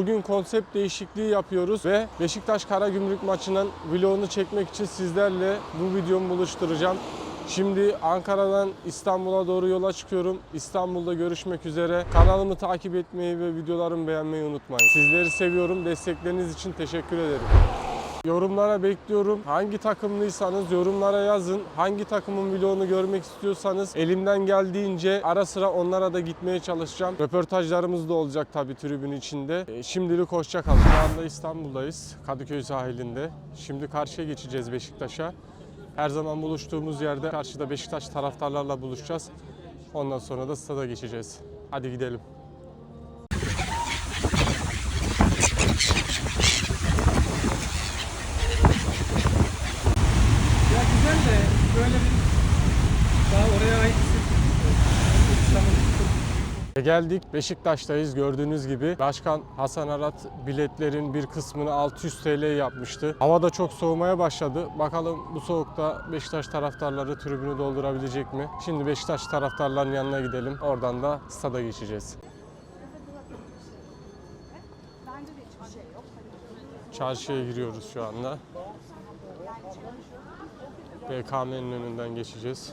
Bugün konsept değişikliği yapıyoruz ve Beşiktaş Karagümrük maçının vlogunu çekmek için sizlerle bu videomu buluşturacağım. Şimdi Ankara'dan İstanbul'a doğru yola çıkıyorum. İstanbul'da görüşmek üzere. Kanalımı takip etmeyi ve videolarımı beğenmeyi unutmayın. Sizleri seviyorum. Destekleriniz için teşekkür ederim. Yorumlara bekliyorum. Hangi takımlıysanız yorumlara yazın. Hangi takımın vlogunu görmek istiyorsanız elimden geldiğince ara sıra onlara da gitmeye çalışacağım. Röportajlarımız da olacak tabii tribün içinde. E, Şimdilik hoşça kalın. Şu anda İstanbul'dayız. Kadıköy sahilinde. Şimdi karşıya geçeceğiz Beşiktaş'a. Her zaman buluştuğumuz yerde karşıda Beşiktaş taraftarlarla buluşacağız. Ondan sonra da stada geçeceğiz. Hadi gidelim. Ya güzel de böyle daha oraya ait E Geldik Beşiktaş'tayız gördüğünüz gibi. Başkan Hasan Arat biletlerin bir kısmını 600 TL yapmıştı. Hava da çok soğumaya başladı. Bakalım bu soğukta Beşiktaş taraftarları tribünü doldurabilecek mi? Şimdi Beşiktaş taraftarlarının yanına gidelim. Oradan da stada geçeceğiz. Şey. Çarşıya giriyoruz şu anda. BKM'nin önünden geçeceğiz.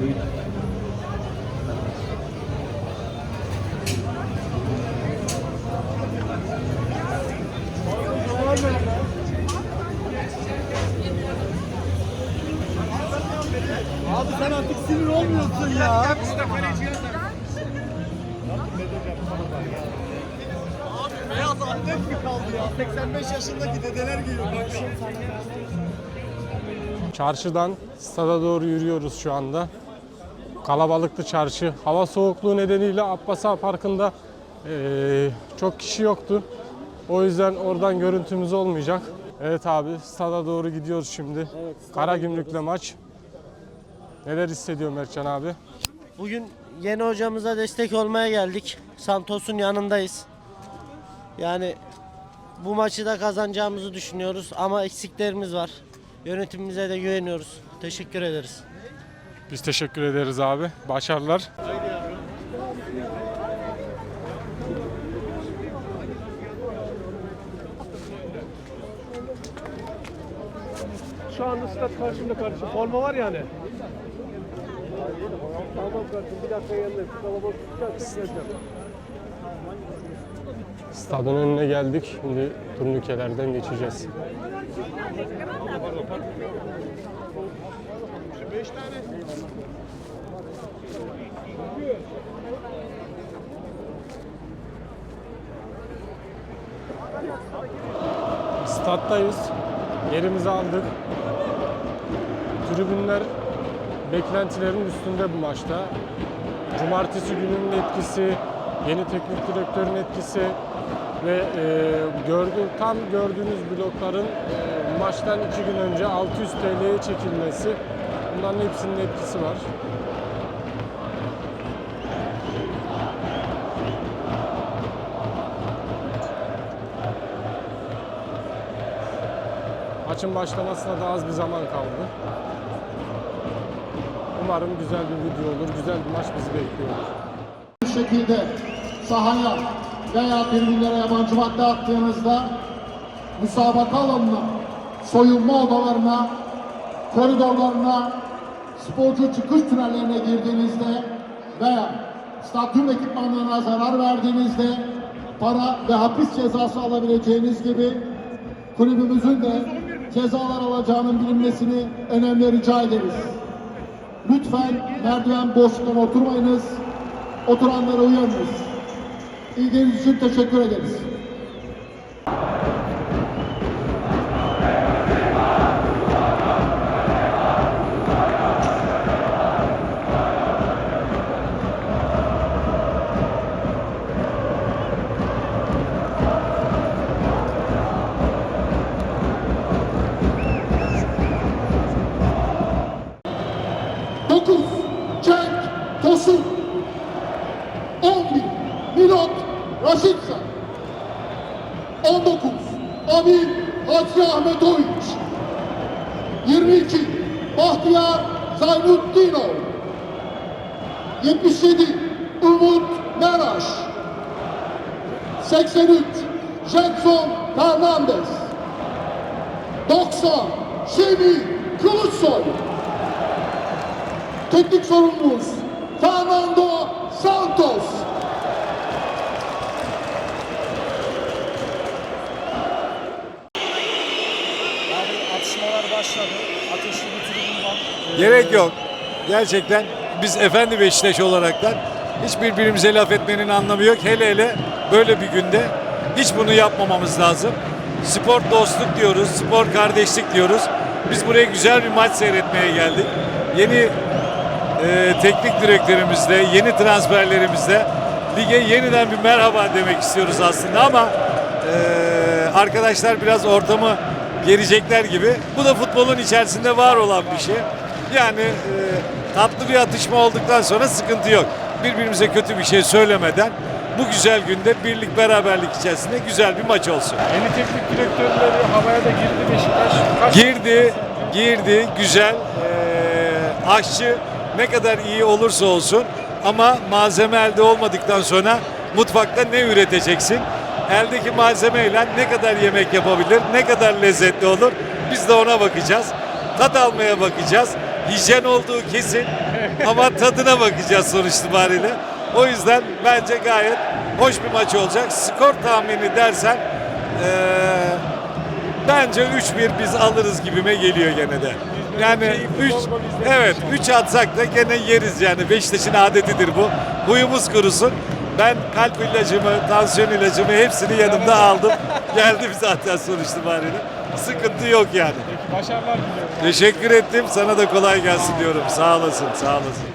Abi yaşındaki dedeler geliyor. Çarşıdan stada doğru yürüyoruz şu anda. Kalabalıktı çarşı. Hava soğukluğu nedeniyle Abbas Ağa Parkı'nda eee, çok kişi yoktu. O yüzden oradan görüntümüz olmayacak. Evet abi stada doğru gidiyoruz şimdi. Karagümrük'le maç. Neler hissediyor Mertcan abi? Bugün yeni hocamıza destek olmaya geldik. Santos'un yanındayız. Yani bu maçı da kazanacağımızı düşünüyoruz ama eksiklerimiz var. Yönetimimize de güveniyoruz. Teşekkür ederiz. Biz teşekkür ederiz abi. Başarılar. Şu anda stat karşımda kardeşim. Forma var yani. Tamam kardeşim bir dakika yanındayım. Kalabalık tutacak geleceğim. Stadın önüne geldik. Şimdi turnikelerden geçeceğiz. Stadtayız. Yerimizi aldık. Tribünler beklentilerin üstünde bu maçta. Cumartesi gününün etkisi, yeni teknik direktörün etkisi ve e, gördüğü, tam gördüğünüz blokların e, maçtan iki gün önce 600 TL'ye çekilmesi bunların hepsinin etkisi var. Maçın başlamasına da az bir zaman kaldı. Umarım güzel bir video olur, güzel bir maç bizi bekliyor. Bu şekilde sahaya veya tribünlere yabancı madde attığınızda müsabaka alanına, soyunma odalarına, koridorlarına, sporcu çıkış tünellerine girdiğinizde veya stadyum ekipmanlarına zarar verdiğinizde para ve hapis cezası alabileceğiniz gibi kulübümüzün de cezalar alacağının bilinmesini önemli rica ederiz. Lütfen merdiven boşluğuna oturmayınız. Oturanlara uyanınız. İlginiz için teşekkür ederiz. Zaynutdinov 77 Umut Meraş 83 Jetson Fernandez 90 Semih Kılıçsoy Teknik sorumlumuz Fernando Santos atışmalar başladı. Ateşli bir. Gerek yok. Gerçekten biz efendi Beşiktaş olaraktan hiç birbirimize laf etmenin anlamı yok. Hele hele böyle bir günde hiç bunu yapmamamız lazım. Spor dostluk diyoruz, spor kardeşlik diyoruz. Biz buraya güzel bir maç seyretmeye geldik. Yeni e, teknik direktörümüzle, yeni transferlerimizle lige yeniden bir merhaba demek istiyoruz aslında ama e, arkadaşlar biraz ortamı gelecekler gibi. Bu da futbolun içerisinde var olan bir şey. Yani e, tatlı bir atışma olduktan sonra sıkıntı yok. Birbirimize kötü bir şey söylemeden bu güzel günde birlik beraberlik içerisinde güzel bir maç olsun. Yeni teknik direktörleri havaya da girdi Beşiktaş. Kaç Girdi, girdi, güzel. Ee, aşçı ne kadar iyi olursa olsun ama malzeme elde olmadıktan sonra mutfakta ne üreteceksin? Eldeki malzemeyle ne kadar yemek yapabilir, ne kadar lezzetli olur? Biz de ona bakacağız. Tat almaya bakacağız. Hijyen olduğu kesin ama tadına bakacağız sonuç itibariyle. O yüzden bence gayet hoş bir maç olacak. Skor tahmini dersen ee, Bence 3-1 biz alırız gibime geliyor gene de. Yani 3 evet 3 atsak da gene yeriz yani. Beşiktaş'ın adetidir bu. Huyumuz kurusun. Ben kalp ilacımı, tansiyon ilacımı hepsini yanımda aldım. Geldim zaten sonuç itibariyle. Sıkıntı yok yani. Başarılar diliyorum. Teşekkür ettim. Sana da kolay gelsin diyorum. Sağ olasın, sağ olasın.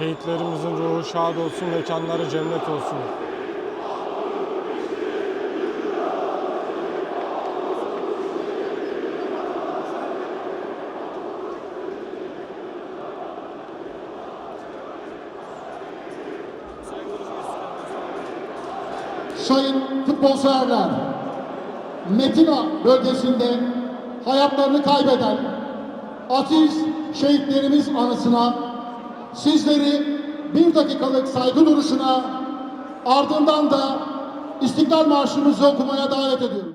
Şehitlerimizin ruhu şad olsun, mekanları cennet olsun. Sayın futbol severler, Metina bölgesinde hayatlarını kaybeden aziz şehitlerimiz anısına sizleri bir dakikalık saygı duruşuna ardından da İstiklal Marşımızı okumaya davet ediyorum.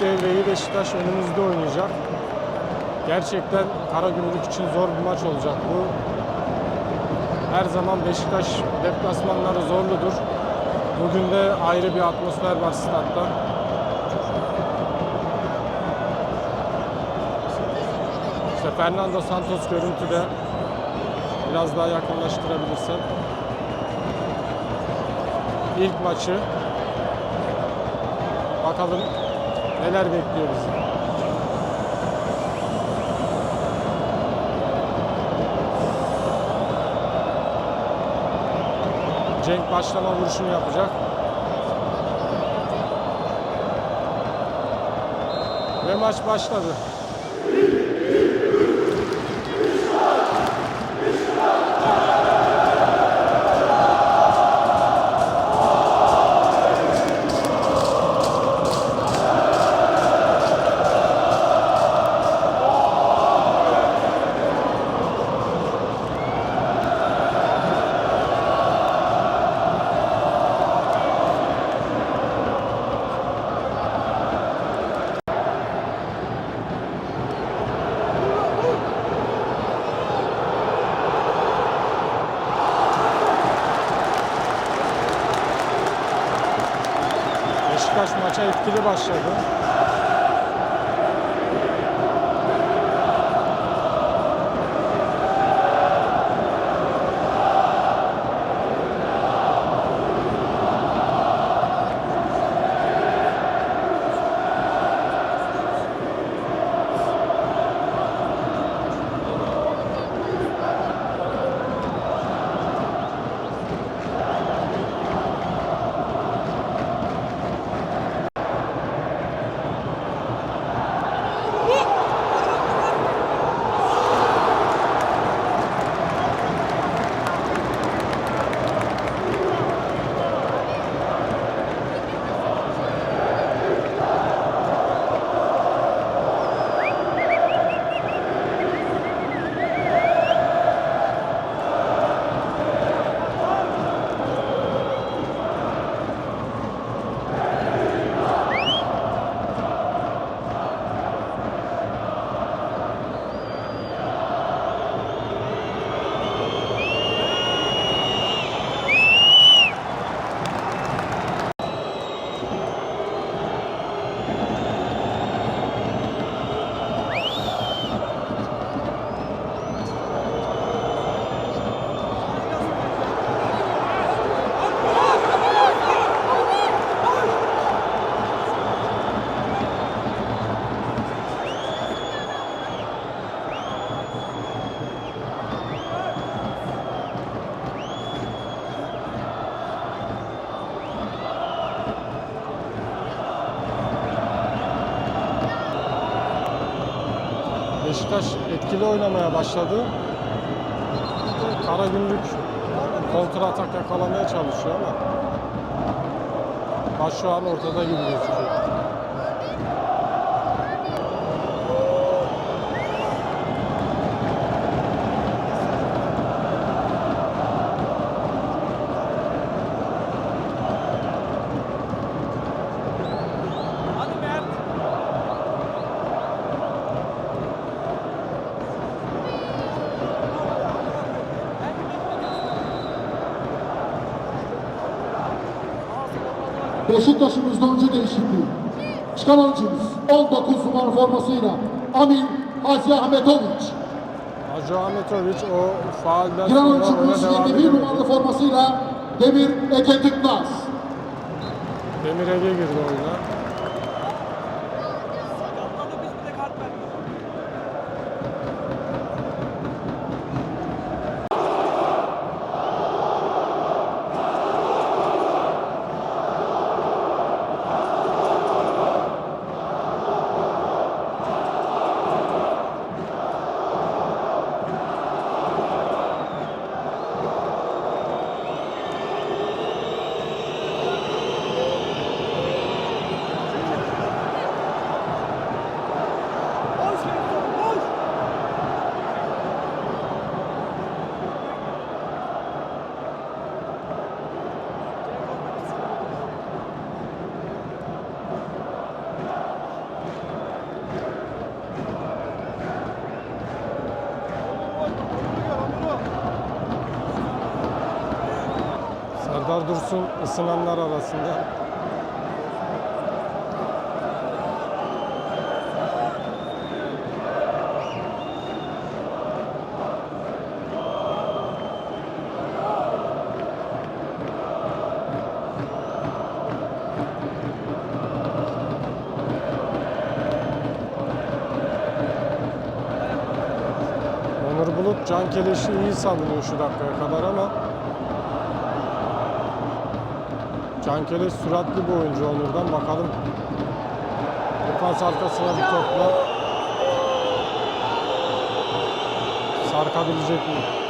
Devreyi Beşiktaş önümüzde oynayacak. Gerçekten Karagümrük için zor bir maç olacak bu. Her zaman Beşiktaş deplasmanları zorludur. Bugün de ayrı bir atmosfer var statta. İşte Fernando Santos görüntüde biraz daha yakınlaştırabilirsem. ilk maçı. Bakalım neler bekliyor bizi. Cenk başlama vuruşunu yapacak. Ve maç başladı. Oynamaya başladı. Karagümrük kontra atak yakalamaya çalışıyor ama maç şu an ortada gibi gözüküyor. Beşiktaş'ın oyuncu değişikliği. Çıkan oyuncumuz 19 numara formasıyla Amin Hacı Ahmetoviç. Hacı Ahmetoviç o faalden Giren oyuncumuz devam 21 ediyor. numaralı formasıyla Demir Eke Tıknaz. Demir Ege girdi oyuna. kadar dursun ısınanlar arasında. Onur Bulut can keleşi iyi savunuyor şu dakikaya kadar ama Can Keleş süratli bir oyuncu Onur'dan bakalım. Defans arkasına bir topla sarkabilecek mi?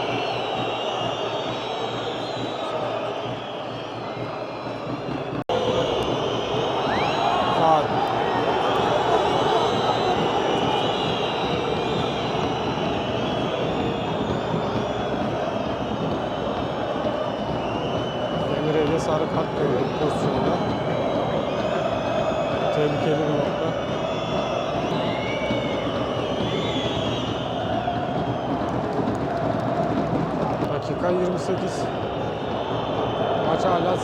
48. Maç hala 0-0.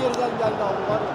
Geriden geldi abi var ya.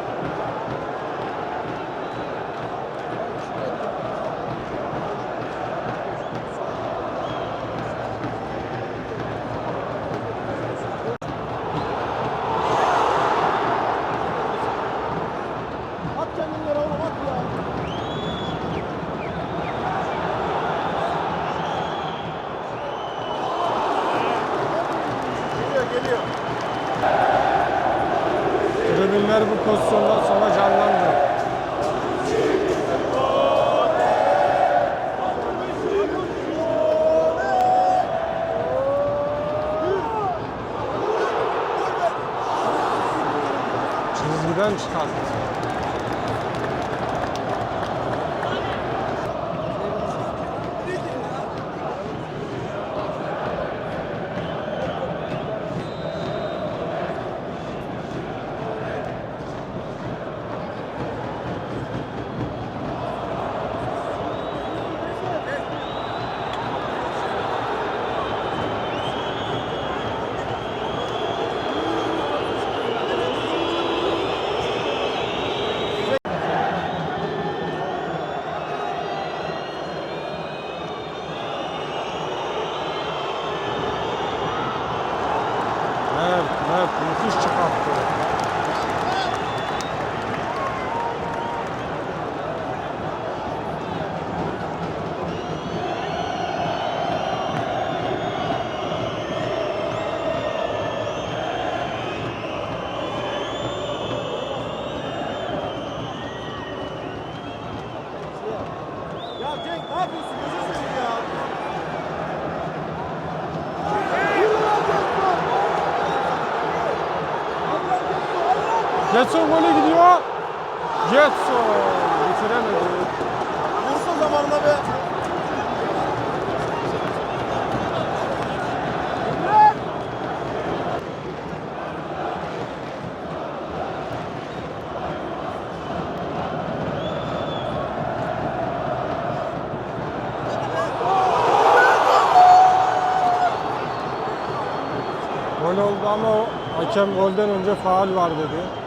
Getson gole gidiyor. Getson bitiremedi. Vursa zamanında be. Gol oldu ama hakem golden önce faal var dedi.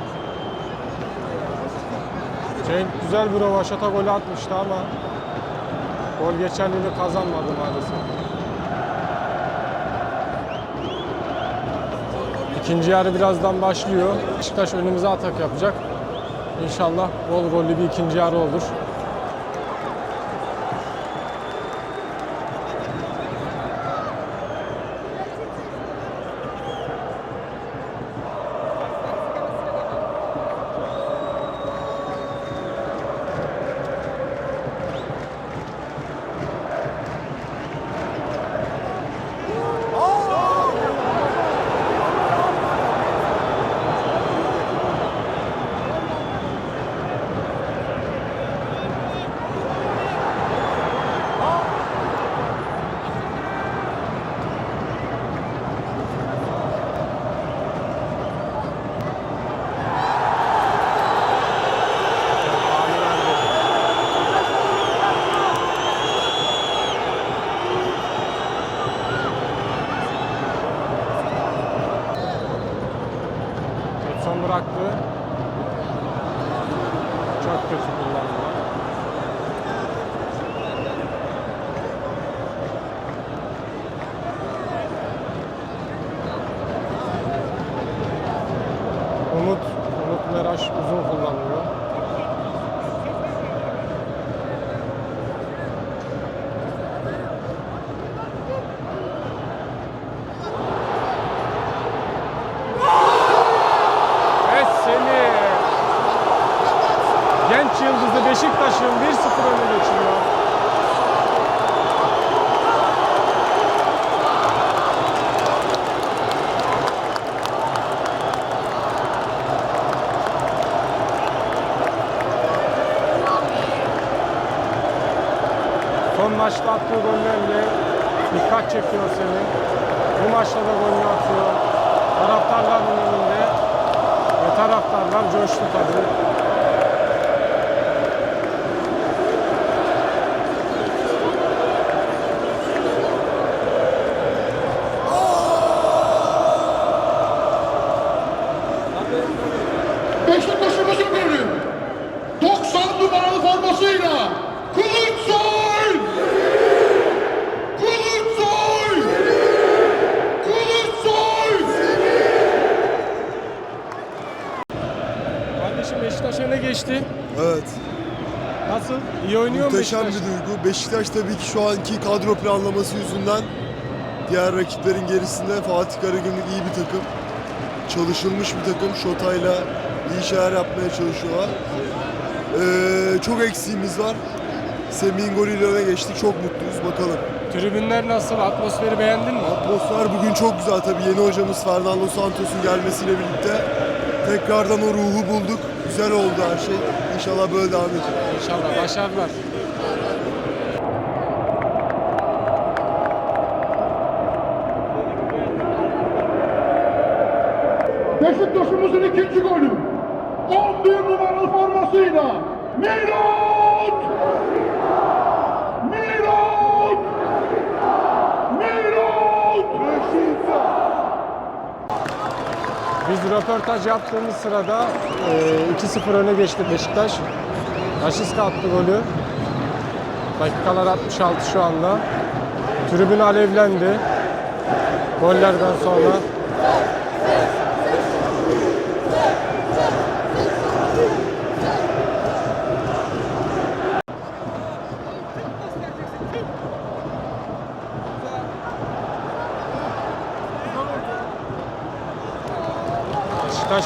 Cenk güzel bir rovaşata golü atmıştı ama gol geçerliliği kazanmadı maalesef. İkinci yarı birazdan başlıyor. Beşiktaş önümüze atak yapacak. İnşallah bol gollü bir ikinci yarı olur. Maçta attığı gollerle dikkat çekiyor seni. Bu maçta da golünü atıyor. Taraftarların önünde ve taraftarlar coştu tabii. Beşiktaş'ımızın golü. 90 numaralı formasıyla Kılıçsoy! Kılıçsoy! Kılıçsoy! Kardeşim Beşiktaş öne geçti. Evet. Nasıl? İyi oynuyor mu Muhteşem bir Beşiktaş? duygu. Beşiktaş tabii ki şu anki kadro planlaması yüzünden diğer rakiplerin gerisinde Fatih Karagümrük iyi bir takım. Çalışılmış bir takım. Şota'yla iyi şeyler yapmaya çalışıyorlar. Ee, çok eksiğimiz var. Semih'in golüyle öne geçtik. Çok mutluyuz. Bakalım. Tribünler nasıl? Atmosferi beğendin mi? Atmosfer bugün çok güzel tabii. Yeni hocamız Fernando Santos'un gelmesiyle birlikte tekrardan o ruhu bulduk. Güzel oldu her şey. İnşallah böyle devam edecek. İnşallah başarılar. Beşiktaş'ımızın ikinci golü. 11 numaralı formasıyla Mirat! Röportaj yaptığımız sırada e, 2-0 öne geçti Beşiktaş. Raşiska attı golü. Dakikalar 66 şu anda. Tribün alevlendi. Gollerden sonra.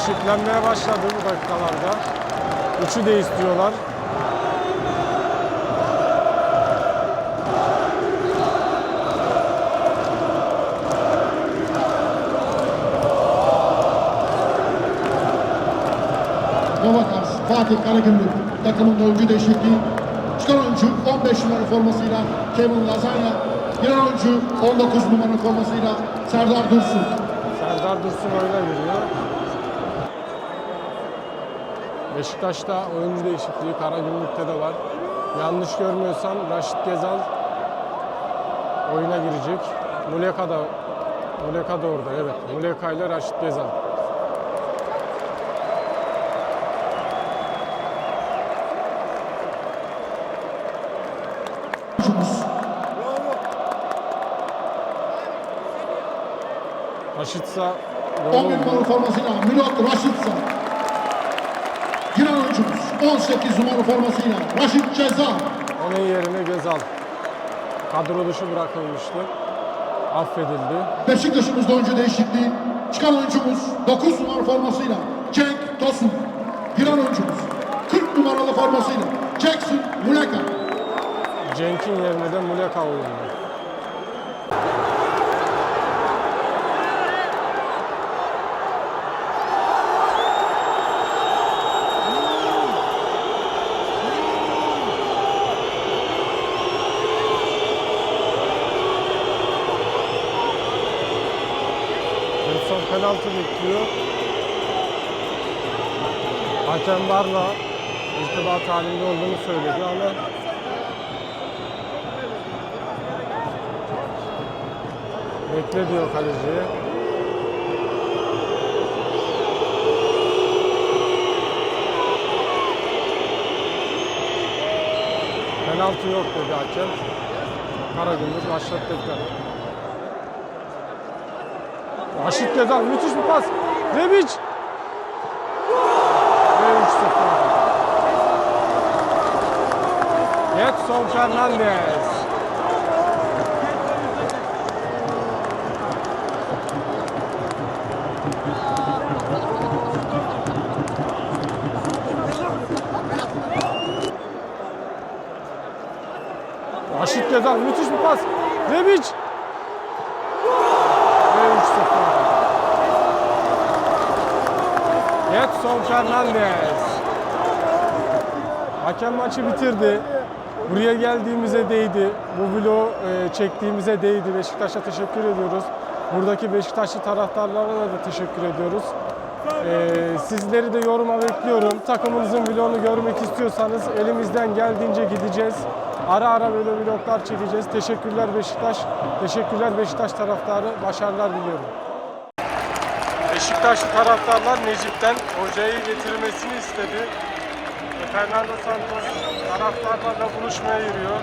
Beşiktaş yüklenmeye başladı bu dakikalarda. Üçü de istiyorlar. Novakars, Fatih Karagümrük takımında oyuncu değişikliği. Çıkan oyuncu 15 numara formasıyla Kevin Lazanya. Giren oyuncu 19 numara formasıyla Serdar Dursun. Serdar Dursun oyuna giriyor. Beşiktaş'ta oyuncu değişikliği Karagümrük'te de var. Yanlış görmüyorsam Raşit Gezal oyuna girecek. Muleka da Muleka da orada evet. Muleka ile Raşit Gezal. Raşitsa 11 numara formasıyla Milot Raşitsa. Giren oyuncumuz 18 numara formasıyla Raşit Ceza. onun yerine Gezal. Kadro dışı bırakılmıştı. Affedildi. Beşiktaş'ımızda oyuncu değişikliği. Çıkan oyuncumuz 9 numara formasıyla Cenk Tosun. Giren oyuncumuz 40 numaralı formasıyla Jackson Muleka. Cenk'in yerine de Muleka oynuyor. Wilson penaltı bekliyor. Hakem Barla irtibat halinde olduğunu söyledi ama bekle diyor kaleciye. Penaltı yok dedi hakem. Karagümrük başlattı tekrar. Raşit Gezal müthiş bir pas. Rebic. Ve 3-0. Getson Fernandez. Raşit Gezal müthiş bir pas. Rebic. Ve 3-0. Getson Fernandez. Hakem maçı bitirdi. Buraya geldiğimize değdi. Bu vlogu e, çektiğimize değdi. Beşiktaş'a teşekkür ediyoruz. Buradaki Beşiktaşlı taraftarlara da teşekkür ediyoruz. E, sizleri de yoruma bekliyorum. Takımınızın vlogunu görmek istiyorsanız elimizden geldiğince gideceğiz. Ara ara böyle vloglar çekeceğiz. Teşekkürler Beşiktaş. Teşekkürler Beşiktaş taraftarı. Başarılar diliyorum. Beşiktaşlı taraftarlar Necip'ten hocayı getirmesini istedi. Fernando Santos taraftarlarla buluşmaya yürüyor.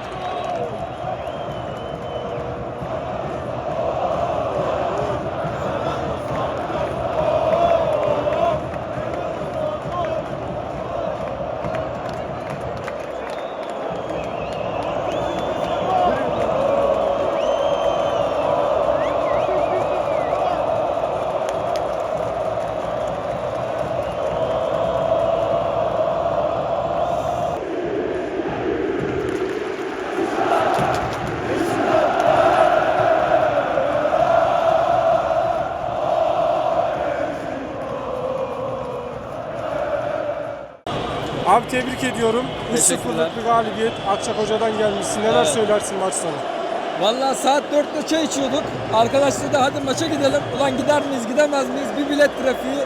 Abi tebrik ediyorum. 3-0'lık bir galibiyet. Akçak Hoca'dan gelmişsin. Neler söylersin maç sonu? Vallahi saat 4'te çay içiyorduk. Arkadaşlar da hadi maça gidelim. Ulan gider miyiz gidemez miyiz? Bir bilet trafiği.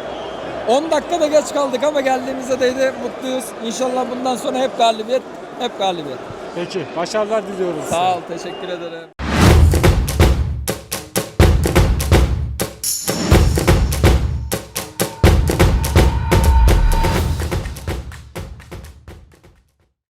10 dakika da geç kaldık ama geldiğimize değdi. Mutluyuz. İnşallah bundan sonra hep galibiyet. Hep galibiyet. Peki, başarılar diliyoruz. Sağ ol. Teşekkür ederim.